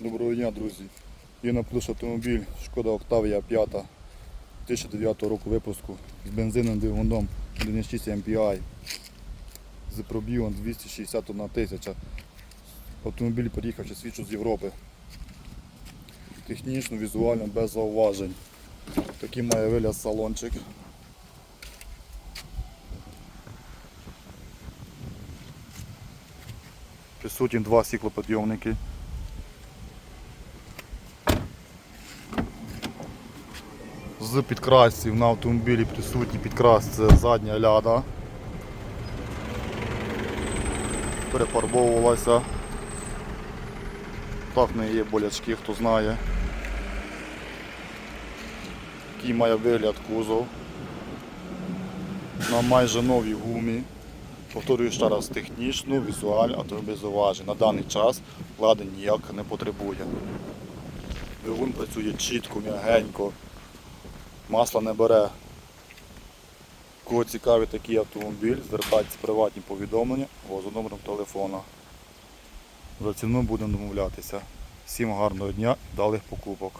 Доброго дня, друзі. Є на плюс автомобіль Шкода Октавія 5 2009 року випуску з бензином двигуном 1.6 MPI з пробігом 261 тисяча. Автомобіль приїхав ще свічу з Європи. Технічно, візуально, без зауважень. Такий має вигляд салончик. Присутні два стеклоподйомники. З підкрасів на автомобілі присутній підкрас це задня ляда. Перефарбовувалася. Так в неї є болячки, хто знає. Який має вигляд кузов. На майже новій гумі. Повторюю ще раз, технічно, візуально, а то без зауважень. На даний час лади ніяк не потребує. Двигун працює чітко, м'ягенько, масла не бере. Кого цікавий такий автомобіль, звертайтеся в приватні повідомлення або за номером телефона. За ціну будемо домовлятися. Всім гарного дня, далих покупок.